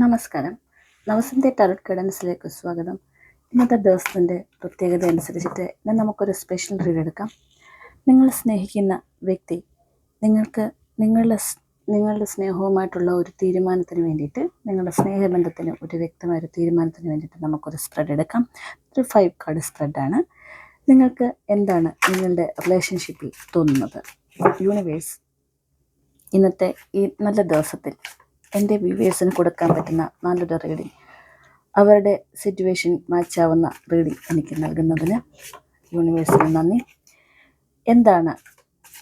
നമസ്കാരം. നവസന്ധ്യ ടാരറ്റ് ഗൈഡൻസിലേക്ക് സ്വാഗതം. ഇന്നത്തെ ദിവസത്തിന്റെ പ്രത്യേകത അനുസരിച്ചിട്ട് ഇന്ന് നമുക്കൊരു സ്പെഷ്യൽ റീഡ് എടുക്കാം. നിങ്ങൾ സ്നേഹിക്കുന്ന വ്യക്തി നിങ്ങൾക്ക് നിങ്ങളുടെ നിങ്ങളുടെ സ്നേഹവുമായിട്ടുള്ള ഒരു തീരുമാനത്തിന് വേണ്ടിയിട്ട് നിങ്ങളുടെ സ്നേഹബന്ധത്തിന് ഒരു വ്യക്തമായ ഒരു തീരുമാനത്തിന് വേണ്ടിയിട്ട് നമുക്കൊരു സ്പ്രെഡ് എടുക്കാം. ഒരു ഫൈവ് കാർഡ് സ്പ്രെഡാണ് നിങ്ങൾക്ക് എന്താണ് നിങ്ങളുടെ റിലേഷൻഷിപ്പിൽ തോന്നുന്നത്? യൂണിവേഴ്സ് ഇന്നത്തെ ഈ നല്ല ദിവസത്തിൽ എന്റെ വ്യൂവേഴ്സിന് കൊടുക്കാൻ പറ്റുന്ന നല്ലൊരു റീഡിങ് അവരുടെ സിറ്റുവേഷൻ മാച്ചാവുന്ന റീഡിങ് എനിക്ക് നൽകുന്നതിന് യൂണിവേഴ്സിന് നന്ദി. എന്താണ്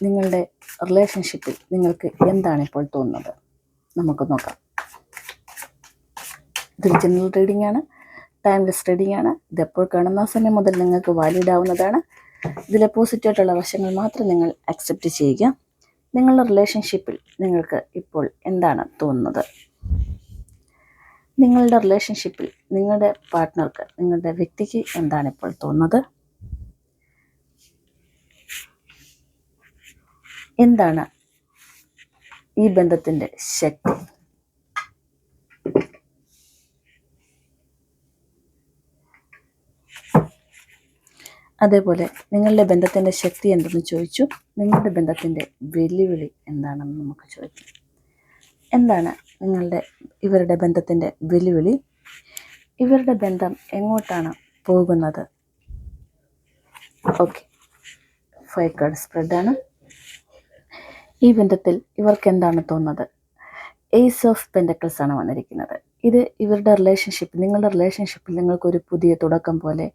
നിങ്ങളുടെ റിലേഷൻഷിപ്പിൽ നിങ്ങൾക്ക് എന്താണ് ഇപ്പോൾ തോന്നുന്നത്? നമുക്ക് നോക്കാം. ഇതൊരു ജനറൽ റീഡിംഗ് ആണ്. ടൈംലെസ് റീഡിംഗ് ആണ്. ഇതെപ്പോൾ കാണുന്ന സമയം മുതൽ നിങ്ങൾക്ക് വാലിഡ് ആവുന്നതാണ്. ഇതിലെ പോസിറ്റീവായിട്ടുള്ള വശങ്ങൾ മാത്രം നിങ്ങൾ അക്സെപ്റ്റ് ചെയ്യുക. നിങ്ങളുടെ റിലേഷൻഷിപ്പിൽ നിങ്ങൾക്ക് ഇപ്പോൾ എന്താണ് തോന്നുന്നത്? നിങ്ങളുടെ റിലേഷൻഷിപ്പിൽ നിങ്ങളുടെ പാർട്ട്ണർക്ക് നിങ്ങളുടെ വ്യക്തിക്ക് എന്താണ് ഇപ്പോൾ തോന്നുന്നത്? എന്താണ് ഈ ബന്ധത്തിന്റെ ശക്തി? അതേപോലെ നിങ്ങളുടെ ബന്ധത്തിന്റെ ശക്തി എന്തെന്ന് ചോദിച്ചു? നിങ്ങളുടെ ബന്ധത്തിന്റെ വെല്ലുവിളി എന്താണെന്ന് നമുക്ക് ചോദിക്കാം. എന്താണ് നിങ്ങളുടെ ഇവരുടെ ബന്ധത്തിന്റെ വെല്ലുവിളി? ഇവരുടെ ബന്ധം എങ്ങോട്ടാണ് പോകുന്നത്? ഓക്കെ. ഫൈവ് കാർഡ് സ്പ്രെഡാണ്. ഈ ബന്ധത്തിൽ ഇവർക്ക് എന്താണ് തോന്നുന്നത്? ഏസ് ഓഫ് പെൻഡക്കിൾസ് ആണ് വന്നിരിക്കുന്നത്. ഇത് ഇവരുടെ റിലേഷൻഷിപ്പ് നിങ്ങളുടെ റിലേഷൻഷിപ്പിൽ നിങ്ങൾക്കൊരു പുതിയ തുടക്കം പോലെ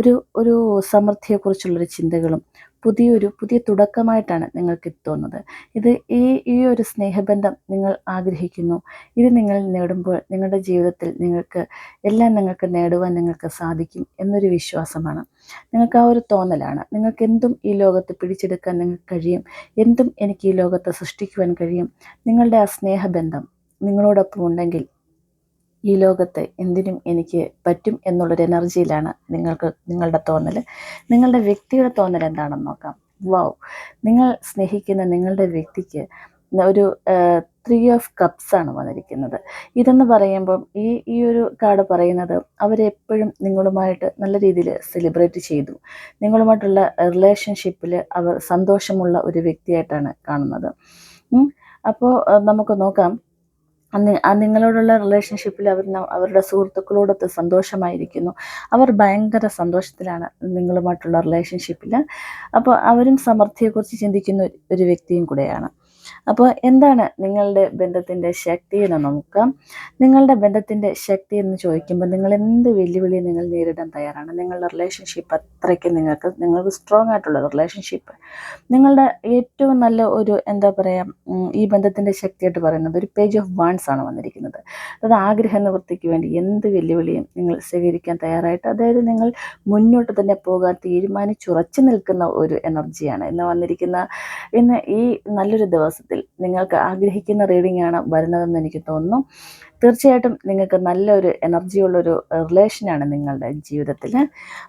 ഒരു ഒരു സമൃദ്ധിയെക്കുറിച്ചുള്ളൊരു ചിന്തകളും പുതിയൊരു പുതിയ തുടക്കമായിട്ടാണ് നിങ്ങൾക്ക് തോന്നുന്നത്. ഇത് ഈ ഈ ഒരു സ്നേഹബന്ധം നിങ്ങൾ ആഗ്രഹിക്കുന്നു. ഇത് നിങ്ങൾ നേടുമ്പോൾ നിങ്ങളുടെ ജീവിതത്തിൽ നിങ്ങൾക്ക് എല്ലാം നിങ്ങൾക്ക് നേടുവാൻ നിങ്ങൾക്ക് സാധിക്കും എന്നൊരു വിശ്വാസമാണ്. നിങ്ങൾക്ക് ആ ഒരു തോന്നലാണ്. നിങ്ങൾക്ക് എന്തും ഈ ലോകത്ത് പിടിച്ചെടുക്കാൻ നിങ്ങൾക്ക് കഴിയും. എന്തും എനിക്ക് ഈ ലോകത്ത് സൃഷ്ടിക്കുവാൻ കഴിയും. നിങ്ങളുടെ ആ സ്നേഹബന്ധം നിങ്ങളോടൊപ്പം ഉണ്ടെങ്കിൽ ഈ ലോകത്ത് എന്തിനും എനിക്ക് പറ്റും എന്നുള്ളൊരു എനർജിയിലാണ് നിങ്ങൾക്ക് നിങ്ങളുടെ തോന്നൽ നിങ്ങളുടെ വ്യക്തിയുടെ തോന്നൽ എന്താണെന്ന് നോക്കാം. വാവ് നിങ്ങൾ സ്നേഹിക്കുന്ന നിങ്ങളുടെ വ്യക്തിക്ക് ഒരു ത്രീ ഓഫ് കപ്സ് ആണ് വന്നിരിക്കുന്നത്. ഇതെന്ന് പറയുമ്പം ഈ ഈ ഒരു കാർഡ് പറയുന്നത് അവരെപ്പോഴും നിങ്ങളുമായിട്ട് നല്ല രീതിയിൽ സെലിബ്രേറ്റ് ചെയ്തു. നിങ്ങളുമായിട്ടുള്ള റിലേഷൻഷിപ്പിൽ അവർ സന്തോഷമുള്ള ഒരു വ്യക്തിയായിട്ടാണ് കാണുന്നത്. അപ്പോൾ നമുക്ക് നോക്കാം. നിങ്ങളോടുള്ള റിലേഷൻഷിപ്പിൽ അവർ അവരുടെ സുഹൃത്തുക്കളോടൊത്ത് സന്തോഷമായിരിക്കുന്നു. അവർ ഭയങ്കര സന്തോഷത്തിലാണ് നിങ്ങളുമായിട്ടുള്ള റിലേഷൻഷിപ്പിൽ അപ്പോൾ അവരും സമൃദ്ധിയെക്കുറിച്ച് ചിന്തിക്കുന്ന ഒരു- വ്യക്തിയും കൂടെയാണ്. അപ്പോൾ എന്താണ് നിങ്ങളുടെ ബന്ധത്തിന്റെ ശക്തി എന്ന് നോക്കാം. നിങ്ങളുടെ ബന്ധത്തിന്റെ ശക്തി എന്ന് ചോദിക്കുമ്പോൾ നിങ്ങൾ എന്ത് വെല്ലുവിളി നിങ്ങൾ നേരിടാൻ തയ്യാറാണ്? നിങ്ങളുടെ റിലേഷൻഷിപ്പ് അത്രയ്ക്ക് നിങ്ങൾക്ക് നിങ്ങൾക്ക് സ്ട്രോങ് ആയിട്ടുള്ള റിലേഷൻഷിപ്പ് നിങ്ങളുടെ ഏറ്റവും നല്ല ഒരു എന്താ പറയുക ഈ ബന്ധത്തിന്റെ ശക്തിയായിട്ട് പറയുന്നത് ഒരു പേജ് ഓഫ് വാൺസ് ആണ് വന്നിരിക്കുന്നത്. അത് ആഗ്രഹ നിവൃത്തിക്ക് വേണ്ടി എന്ത് വെല്ലുവിളിയും നിങ്ങൾ സ്വീകരിക്കാൻ തയ്യാറായിട്ട് അതായത് നിങ്ങൾ മുന്നോട്ട് തന്നെ പോകാൻ തീരുമാനിച്ചുറച്ചു നിൽക്കുന്ന ഒരു എനർജിയാണ് ഇന്ന് വന്നിരിക്കുന്ന ഇന്ന് ഈ നല്ലൊരു ദിവസത്തിൽ നിങ്ങൾക്ക് ആഗ്രഹിക്കുന്ന റീഡിംഗ് ആണ് വരുന്നതെന്ന് എനിക്ക് തോന്നുന്നു. തീർച്ചയായിട്ടും നിങ്ങൾക്ക് നല്ലൊരു എനർജിയുള്ളൊരു റിലേഷനാണ് നിങ്ങളുടെ ജീവിതത്തിൽ.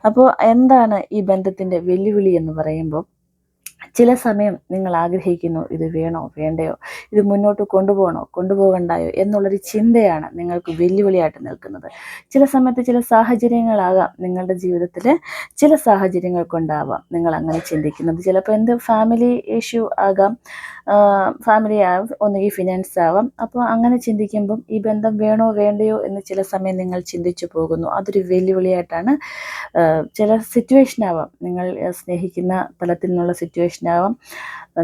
അപ്പോൾ എന്താണ് ഈ ബന്ധത്തിന്റെ വെല്ലുവിളി എന്ന് പറയുമ്പോൾ ചില സമയം നിങ്ങൾ ആഗ്രഹിക്കുന്നു ഇത് വേണോ വേണ്ടയോ? ഇത് മുന്നോട്ട് കൊണ്ടുപോകണോ? കൊണ്ടുപോകണ്ടായോ? എന്നുള്ളൊരു ചിന്തയാണ് നിങ്ങൾക്ക് വെല്ലുവിളിയായിട്ട് നിൽക്കുന്നത്. ചില സമയത്ത് ചില സാഹചര്യങ്ങളാകാം നിങ്ങളുടെ ജീവിതത്തിൽ ചില സാഹചര്യങ്ങൾ കൊണ്ടാവാം നിങ്ങൾ അങ്ങനെ ചിന്തിക്കുന്നത്. ചിലപ്പോൾ എന്ത് ഫാമിലി ഇഷ്യൂ ആകാം ഫാമിലി ആവാം ഒന്നുകിൽ ഫിനാൻസ് ആവാം. അപ്പോൾ അങ്ങനെ ചിന്തിക്കുമ്പം ഈ ബന്ധം വേണോ വേണ്ടയോ എന്ന് ചില സമയം നിങ്ങൾ ചിന്തിച്ചു പോകുന്നു. അതൊരു വെല്ലുവിളിയായിട്ടാണ് ചില സിറ്റുവേഷൻ ആവാം. നിങ്ങൾ സ്നേഹിക്കുന്ന തലത്തിൽ നിന്നുള്ള സിറ്റുവേഷൻ ആവാം.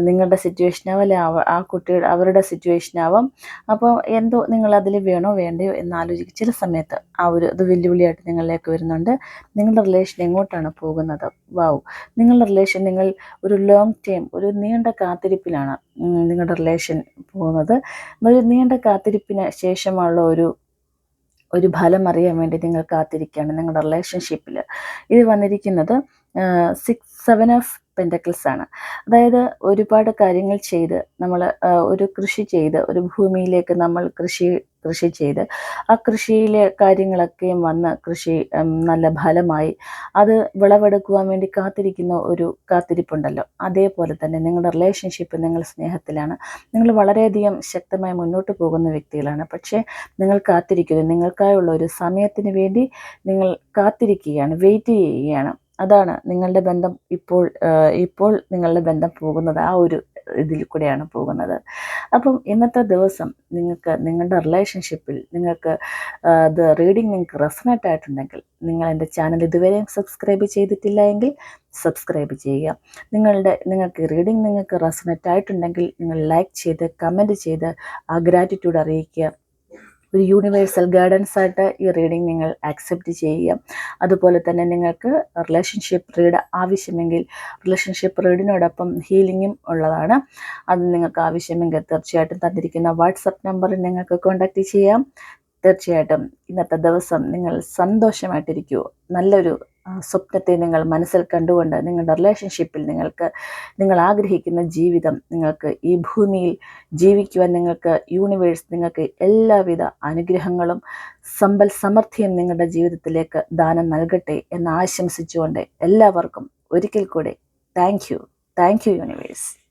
നിങ്ങളുടെ സിറ്റുവേഷൻ അല്ലെ ആ കുട്ടിയുടെ അവരുടെ സിറ്റുവേഷൻ ആവാം. അപ്പോൾ എന്തോ നിങ്ങൾ അതിൽ വേണോ വേണ്ടയോ എന്ന് ആലോചിക്കും ചില സമയത്ത് ആ ഒരു ഇത് വെല്ലുവിളിയായിട്ട് നിങ്ങളിലേക്ക് വരുന്നുണ്ട്. നിങ്ങളുടെ റിലേഷൻ എങ്ങോട്ടാണ് പോകുന്നത്? വാവ് നിങ്ങളുടെ റിലേഷൻ നിങ്ങൾ ഒരു ലോങ് ടൈം ഒരു നീണ്ട കാത്തിരിപ്പിലാണ് നിങ്ങളുടെ റിലേഷൻ പോകുന്നത്. ഒരു നീണ്ട കാത്തിരിപ്പിന് ശേഷമുള്ള ഒരു ഒരു ഫലം അറിയാൻ വേണ്ടി നിങ്ങൾ കാത്തിരിക്കുകയാണ് നിങ്ങളുടെ റിലേഷൻഷിപ്പിൽ ഇത് വന്നിരിക്കുന്നത് സിക്സ് സെവൻ ഓഫ് പെൻഡക്കിൾസ് ആണ് അതായത് ഒരുപാട് കാര്യങ്ങൾ ചെയ്ത് നമ്മൾ ഒരു കൃഷി ചെയ്ത് ഒരു ഭൂമിയിലേക്ക് നമ്മൾ കൃഷി കൃഷി ചെയ്ത് ആ കൃഷിയിലെ കാര്യങ്ങളൊക്കെയും വന്ന് കൃഷി നല്ല ഫലമായി അത് വിളവെടുക്കുവാൻ വേണ്ടി കാത്തിരിക്കുന്ന ഒരു കാത്തിരിപ്പുണ്ടല്ലോ. അതേപോലെ തന്നെ നിങ്ങളുടെ റിലേഷൻഷിപ്പ് നിങ്ങൾ സ്നേഹത്തിലാണ്. നിങ്ങൾ വളരെയധികം ശക്തമായി മുന്നോട്ട് പോകുന്ന വ്യക്തികളാണ്. പക്ഷേ നിങ്ങൾ കാത്തിരിക്കുന്നു. നിങ്ങൾക്കായുള്ള ഒരു സമയത്തിന് വേണ്ടി നിങ്ങൾ കാത്തിരിക്കുകയാണ് വെയിറ്റ് ചെയ്യുകയാണ്. അതാണ് നിങ്ങളുടെ ബന്ധം ഇപ്പോൾ ഇപ്പോൾ നിങ്ങളുടെ ബന്ധം പോകുന്നത് ആ ഒരു ഇതിൽ കൂടെയാണ് പോകുന്നത്. അപ്പം ഇന്നത്തെ ദിവസം നിങ്ങൾക്ക് നിങ്ങളുടെ റിലേഷൻഷിപ്പിൽ നിങ്ങൾക്ക് അത് റീഡിങ് നിങ്ങൾക്ക് റെസനറ്റ് ആയിട്ടുണ്ടെങ്കിൽ നിങ്ങൾ എന്റെ ചാനൽ ഇതുവരെയും സബ്സ്ക്രൈബ് ചെയ്തിട്ടില്ല എങ്കിൽ സബ്സ്ക്രൈബ് ചെയ്യുക. നിങ്ങളുടെ നിങ്ങൾക്ക് റീഡിങ് നിങ്ങൾക്ക് റെസനറ്റ് ആയിട്ടുണ്ടെങ്കിൽ നിങ്ങൾ ലൈക്ക് ചെയ്ത് കമന്റ് ചെയ്ത് ആ ഗ്രാറ്റിറ്റ്യൂഡ് അറിയിക്കുക. ഒരു യൂണിവേഴ്സൽ ഗൈഡൻസ് ആയിട്ട് ഈ റീഡിംഗ് നിങ്ങൾ ആക്സെപ്റ്റ് ചെയ്യുക. അതുപോലെ തന്നെ നിങ്ങൾക്ക് റിലേഷൻഷിപ്പ് റീഡ് ആവശ്യമെങ്കിൽ റിലേഷൻഷിപ്പ് റീഡിനോടൊപ്പം ഹീലിങ്ങും ഉള്ളതാണ്. അത് നിങ്ങൾക്ക് ആവശ്യമെങ്കിൽ തീർച്ചയായിട്ടും തന്നിരിക്കുന്ന വാട്സപ്പ് നമ്പറിൽ നിങ്ങൾക്ക് കോൺടാക്റ്റ് ചെയ്യാം. തീർച്ചയായിട്ടും ഇന്നത്തെ ദിവസം നിങ്ങൾ സന്തോഷമായിട്ടിരിക്കൂ. നല്ലൊരു സ്വപ്നത്തെ നിങ്ങൾ മനസ്സിൽ കണ്ടുകൊണ്ട് നിങ്ങളുടെ റിലേഷൻഷിപ്പിൽ നിങ്ങൾക്ക് നിങ്ങൾ ആഗ്രഹിക്കുന്ന ജീവിതം നിങ്ങൾക്ക് ഈ ഭൂമിയിൽ ജീവിക്കുവാൻ നിങ്ങൾക്ക് യൂണിവേഴ്സ് നിങ്ങൾക്ക് എല്ലാവിധ അനുഗ്രഹങ്ങളും സമ്പൽ സമൃദ്ധിയും നിങ്ങളുടെ ജീവിതത്തിലേക്ക് ദാനം നൽകട്ടെ എന്ന് ആശംസിച്ചുകൊണ്ട് എല്ലാവർക്കും ഒരിക്കൽ കൂടെ thank you thank you universe